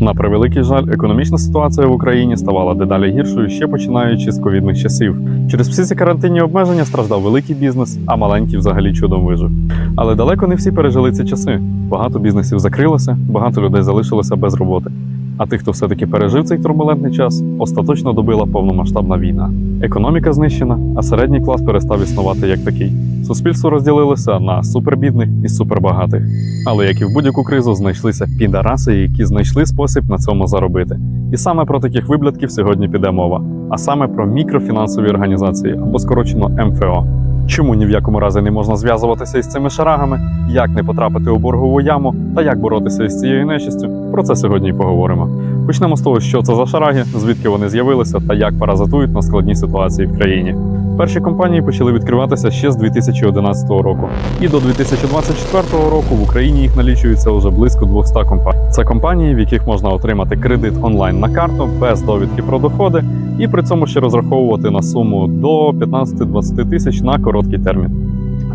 На превеликий жаль, економічна ситуація в Україні ставала дедалі гіршою ще починаючи з ковідних часів. Через всі ці карантинні обмеження страждав великий бізнес, а маленький взагалі чудом вижив. Але далеко не всі пережили ці часи. Багато бізнесів закрилося, багато людей залишилося без роботи. А тих, хто все-таки пережив цей турбулентний час, остаточно добила повномасштабна війна. Економіка знищена, а середній клас перестав існувати як такий. Суспільство розділилося на супербідних і супербагатих. Але як і в будь-яку кризу, знайшлися підараси, які знайшли спосіб на цьому заробити. І саме про таких виблядків сьогодні піде мова, а саме про мікрофінансові організації або скорочено МФО. Чому ні в якому разі не можна зв'язуватися із цими шарагами, як не потрапити у боргову яму та як боротися із цією нечистю? Про це сьогодні і поговоримо. Почнемо з того, що це за шараги, звідки вони з'явилися та як паразитують на складній ситуації в країні. Перші компанії почали відкриватися ще з 2011 року, і до 2024 року в Україні їх налічується вже близько 200 компаній. Це компанії, в яких можна отримати кредит онлайн на карту без довідки про доходи, і при цьому ще розраховувати на суму до 15-20 тисяч на короткий термін.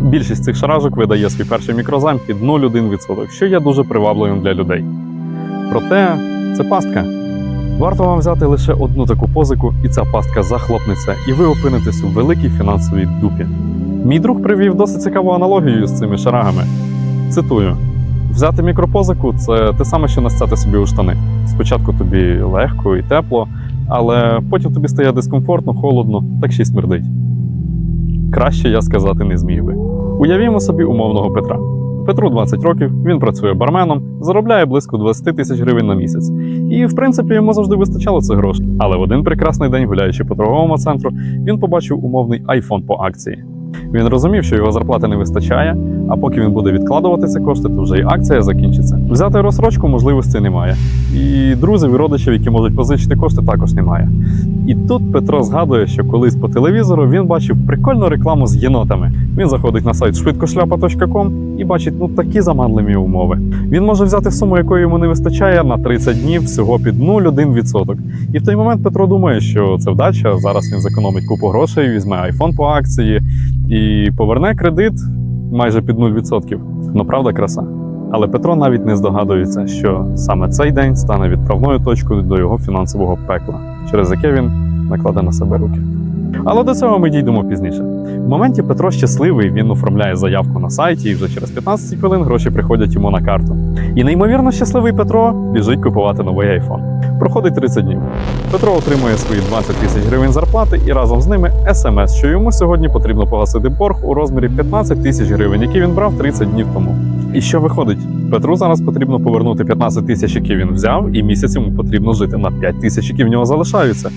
Більшість цих шаражок видає свій перший мікрозайм під 0,1%, що є дуже привабливим для людей. Проте це пастка. Варто вам взяти лише одну таку позику, і ця пастка захлопнеться, і ви опинитесь у великій фінансовій дупі. Мій друг привів досить цікаву аналогію з цими шарагами. Цитую: взяти мікропозику це те саме, що настяти собі у штани. Спочатку тобі легко і тепло, але потім тобі стає дискомфортно, холодно, так ще й смердить. Краще я сказати не зміг би. Уявімо собі умовного Петра. Петру 20 років, він працює барменом, заробляє близько 20 тисяч гривень на місяць. І, в принципі, йому завжди вистачало цих грошей. Але в один прекрасний день, гуляючи по торговому центру, він побачив умовний айфон по акції. Він розумів, що його зарплати не вистачає, а поки він буде відкладувати ці кошти, то вже і акція закінчиться. Взяти розсрочку можливості немає. І друзів і родичів, які можуть позичити кошти, також немає. І тут Петро згадує, що колись по телевізору він бачив прикольну рекламу з єнотами. Він заходить на сайт швидкошляпа.ком і бачить ну такі заманливі умови. Він може взяти суму, якої йому не вистачає на 30 днів всього під 0,1%. І в той момент Петро думає, що це вдача. Зараз він зекономить купу грошей, візьме айфон по акції і поверне кредит майже під 0%. Ну правда, краса. Але Петро навіть не здогадується, що саме цей день стане відправною точкою до його фінансового пекла, через яке він накладе на себе руки. Але до цього ми дійдемо пізніше. В моменті Петро щасливий, він оформляє заявку на сайті, і вже через 15 хвилин гроші приходять йому на карту. І неймовірно щасливий Петро біжить купувати новий айфон. Проходить 30 днів. Петро отримує свої 20 тисяч гривень зарплати і разом з ними смс, що йому сьогодні потрібно погасити борг у розмірі 15 тисяч гривень, який він брав 30 днів тому. І що виходить? Петру зараз потрібно повернути 15 тисяч, які він взяв, і місяць йому потрібно жити на 5 тисяч, які в нього залишаються.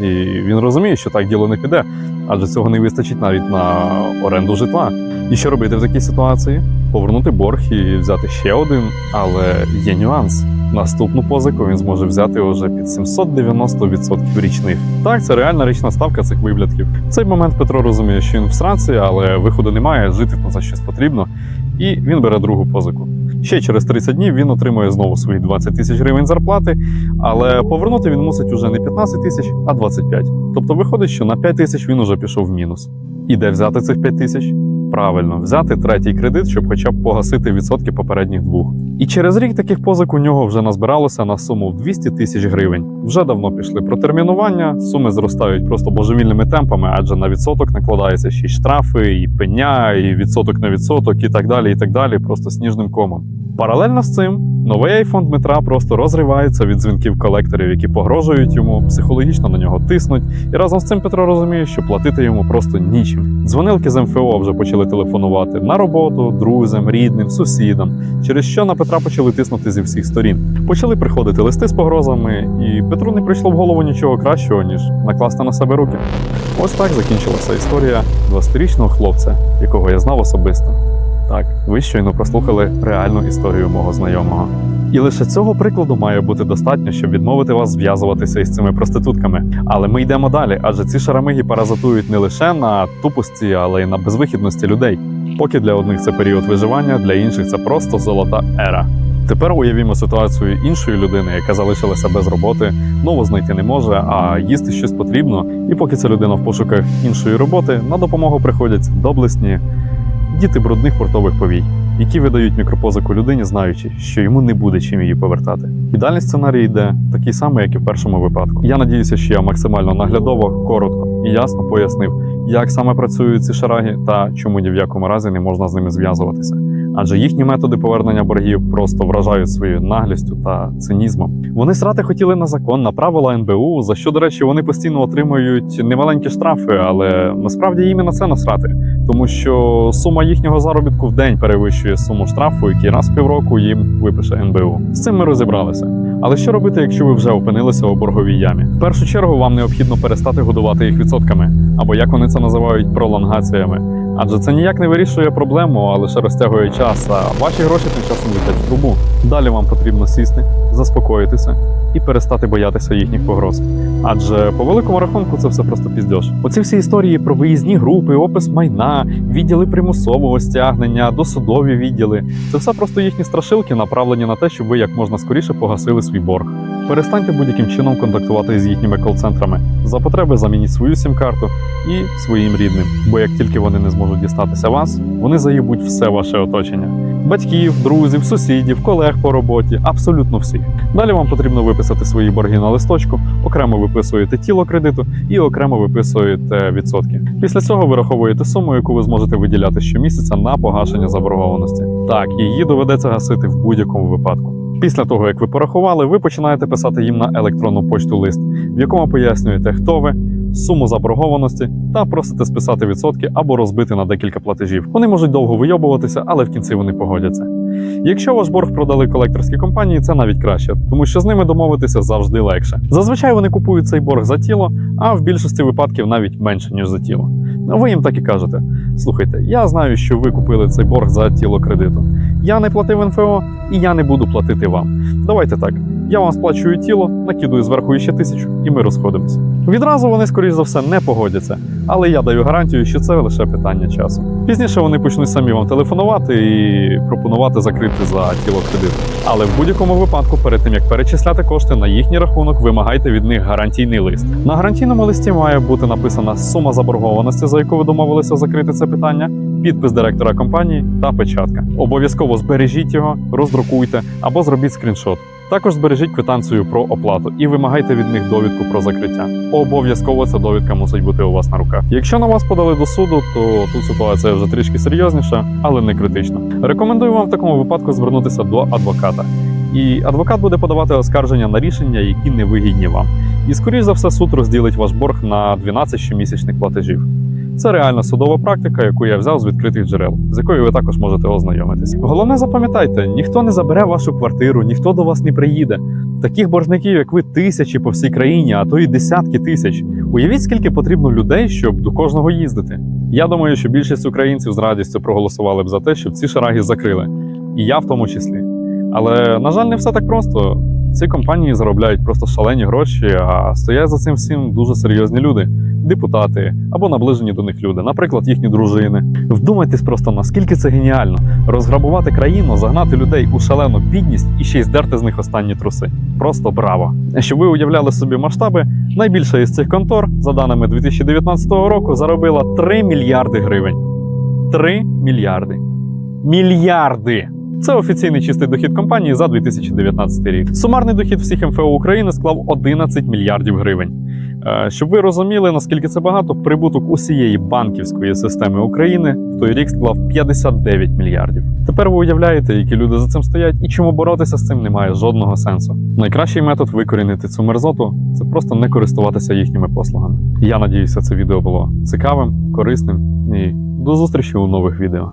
І він розуміє, що так діло не піде, адже цього не вистачить навіть на оренду житла. І що робити в такій ситуації? Повернути борг і взяти ще один, але є нюанс. Наступну позику він зможе взяти уже під 790% річних. Так, це реальна річна ставка цих виблядків. В цей момент Петро розуміє, що він в сраці, але виходу немає, жити за щось потрібно, і він бере другу позику. Ще через 30 днів він отримує знову свої 20 тисяч гривень зарплати, але повернути він мусить уже не 15 тисяч, а 25. Тобто виходить, що на 5 тисяч він уже пішов в мінус. І де взяти цих 5 тисяч? Правильно, взяти третій кредит, щоб хоча б погасити відсотки попередніх двох. Через рік таких позик у нього вже назбиралося на суму в 200 тисяч гривень. Вже давно пішли протермінування, суми зростають просто божевільними темпами, адже на відсоток накладаються ще й штрафи, і пеня, і відсоток на відсоток, і так далі, і так далі, просто сніжним комом. Паралельно з цим, новий айфон Дмитра просто розривається від дзвінків колекторів, які погрожують йому, психологічно на нього тиснуть. І разом з цим Петро розуміє, що платити йому просто нічим. Дзвонилки з МФО вже почали телефонувати на роботу, друзям, рідним, сусідам, через що на Петра почали тиснути зі всіх сторін. Почали приходити листи з погрозами, і Петру не прийшло в голову нічого кращого, ніж накласти на себе руки. Ось так закінчилася історія 20-річного хлопця, якого я знав особисто. Так, ви щойно прослухали реальну історію мого знайомого. І лише цього прикладу має бути достатньо, щоб відмовити вас зв'язуватися із цими проститутками. Але ми йдемо далі, адже ці шарамиги паразитують не лише на тупості, але й на безвихідності людей. Поки для одних це період виживання, для інших це просто золота ера. Тепер уявімо ситуацію іншої людини, яка залишилася без роботи, нову знайти не може, а їсти щось потрібно. І поки ця людина в пошуках іншої роботи, на допомогу приходять доблесні діти брудних портових повій. Які видають мікропозику людині, знаючи, що йому не буде чим її повертати. Ідеальний сценарій йде такий самий, як і в першому випадку. Я надіюся, що я максимально наглядово, коротко і ясно пояснив, як саме працюють ці шараги та чому ні в якому разі не можна з ними зв'язуватися. Адже їхні методи повернення боргів просто вражають своєю наглістю та цинізмом. Вони срати хотіли на закон, на правила НБУ, за що, до речі, вони постійно отримують немаленькі штрафи, але насправді їм і на це насрати, тому що сума їхнього заробітку в день перевищує суму штрафу, який раз в півроку їм випише НБУ. З цим ми розібралися. Але що робити, якщо ви вже опинилися у борговій ямі? В першу чергу вам необхідно перестати годувати їх відсотками, або як вони це називають пролонгаціями. Адже це ніяк не вирішує проблему, а лише розтягує час, а ваші гроші тим часом летять в трубу. Далі вам потрібно сісти, заспокоїтися і перестати боятися їхніх погроз. Адже по великому рахунку це все просто піздьош. Оці всі історії про виїзні групи, опис майна, відділи примусового стягнення, досудові відділи це все просто їхні страшилки, направлені на те, щоб ви як можна скоріше погасили свій борг. Перестаньте будь-яким чином контактувати з їхніми кол-центрами. За потреби замініть свою сім-карту і своїм рідним. Бо як тільки вони не зможуть дістатися вас, вони заїбуть все ваше оточення: батьків, друзів, сусідів, колег по роботі, абсолютно всіх. Далі вам потрібно виписати свої борги на листочку, окремо виписуєте тіло кредиту і окремо виписуєте відсотки. Після цього вираховуєте суму, яку ви зможете виділяти щомісяця на погашення заборгованості. Так, її доведеться гасити в будь-якому випадку. Після того, як ви порахували, ви починаєте писати їм на електронну почту лист, в якому пояснюєте, хто ви, суму заборгованості та просите списати відсотки або розбити на декілька платежів. Вони можуть довго вийобуватися, але в кінці вони погодяться. Якщо ваш борг продали колекторські компанії, це навіть краще, тому що з ними домовитися завжди легше. Зазвичай вони купують цей борг за тіло, а в більшості випадків навіть менше ніж за тіло. А Ви їм так і кажете: слухайте, я знаю, що ви купили цей борг за тіло кредиту. Я не платив НФО і я не буду платити вам. Давайте так. Я вам сплачую тіло, накидую зверху іще тисячу, і ми розходимося. Відразу вони, скоріш за все, не погодяться, але я даю гарантію, що це лише питання часу. Пізніше вони почнуть самі вам телефонувати і пропонувати закрити за тіло кредиту. Але в будь-якому випадку, перед тим як перечисляти кошти на їхній рахунок, вимагайте від них гарантійний лист. На гарантійному листі має бути написана сума заборгованості, за яку ви домовилися закрити це питання, підпис директора компанії та печатка. Обов'язково збережіть його, роздрукуйте або зробіть скріншот. Також збережіть квитанцію про оплату і вимагайте від них довідку про закриття. Обов'язково ця довідка мусить бути у вас на руках. Якщо на вас подали до суду, то тут ситуація вже трішки серйозніша, але не критична. Рекомендую вам в такому випадку звернутися до адвоката. І адвокат буде подавати оскарження на рішення, які не вигідні вам. І скоріш за все, суд розділить ваш борг на 12 щомісячних платежів. Це реальна судова практика, яку я взяв з відкритих джерел, з якою ви також можете ознайомитись. Головне, запам'ятайте, ніхто не забере вашу квартиру, ніхто до вас не приїде. Таких боржників, як ви, тисячі по всій країні, а то й десятки тисяч. Уявіть, скільки потрібно людей, щоб до кожного їздити. Я думаю, що більшість українців з радістю проголосували б за те, щоб ці шараги закрили, і я в тому числі. Але на жаль, не все так просто. Ці компанії заробляють просто шалені гроші, а стоять за цим всім дуже серйозні люди, депутати або наближені до них люди, наприклад, їхні дружини. Вдумайтесь просто наскільки це геніально розграбувати країну, загнати людей у шалену бідність і ще й здерти з них останні труси. Просто браво! Щоб ви уявляли собі масштаби, найбільша із цих контор, за даними 2019 року, заробила 3 мільярди гривень. 3 мільярди. Мільярди! Це офіційний чистий дохід компанії за 2019 рік. Сумарний дохід всіх МФО України склав 11 мільярдів гривень. Е, Щоб ви розуміли, наскільки це багато, прибуток усієї банківської системи України в той рік склав 59 мільярдів. Тепер ви уявляєте, які люди за цим стоять, і чому боротися з цим немає жодного сенсу. Найкращий метод викорінити цю мерзоту це просто не користуватися їхніми послугами. Я надіюся, це відео було цікавим, корисним і до зустрічі у нових відео.